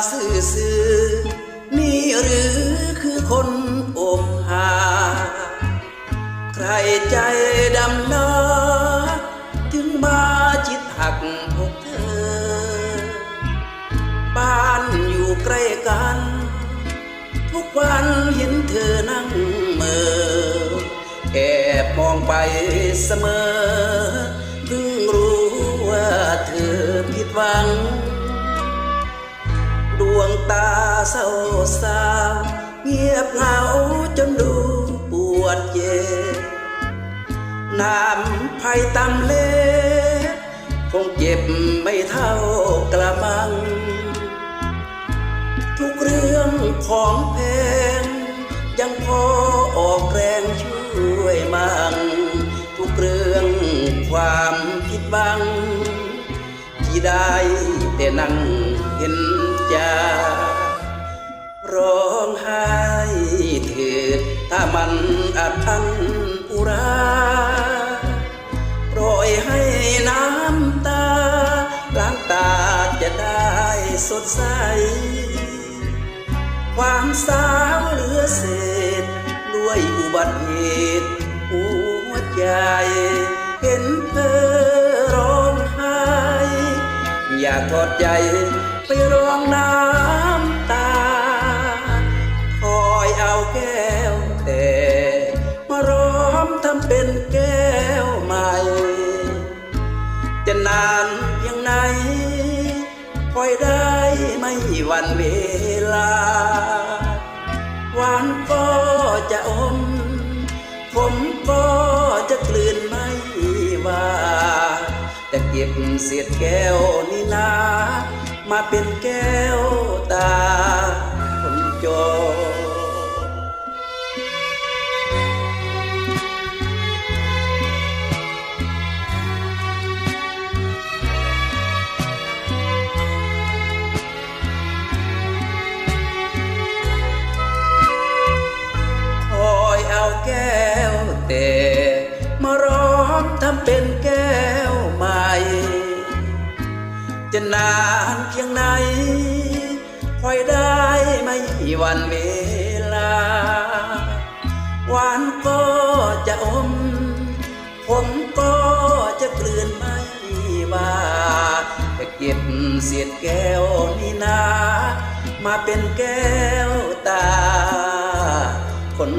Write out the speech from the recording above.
วงตาซื่อซื่อนี่หรือคือคนอกหา ใครใจดำนาถึงมาจิตหักพบเธอ บ้านอยู่ใกล้กัน ทุกวันเห็นเธอนั่งเมอแอบมองไปเสมอเพิ่งรู้ว่าเธอผิดหวัง ดวงตาเศร้าสาวเงียบเหงาจนดูปวดเย็นน้ำไผ่ตำเล็กคงเจ็บไม่เท่ากระมัง ทุกเรื่องของแพง ยังพอออกแรงช่วยมั่งทุกเรื่องความผิดบัง ที่ได้แต่นั่งเห็น ร้องไห้เถิดถ้ามันอัดอั้นอุราปล่อยให้น้ำตาล้างตาจะได้สดใส ความสาวเหลือเศษด้วยอุบัติเหตุหัวใจเห็นเธอร้องไห้ อยากกอดใจ ไปร้องน้ำตา คอยเอาแก้วแต่มาร้อมทำเป็นแก้วใหม่ จะนานเพียงไหนคอยได้ไม่วันเวลา หวานก็จะอม ผมก็จะกลืนไม่ว่าแต่เก็บเศษแก้วนี่นา มาเป็นแก้วตาคนจนค อยได้ไม่วันเวลา หวานก็จะอม ผมก็จะกลืนไม่ว่าจะเก็บเศษแก้วนี่นา มาเป็นแก้วตา คน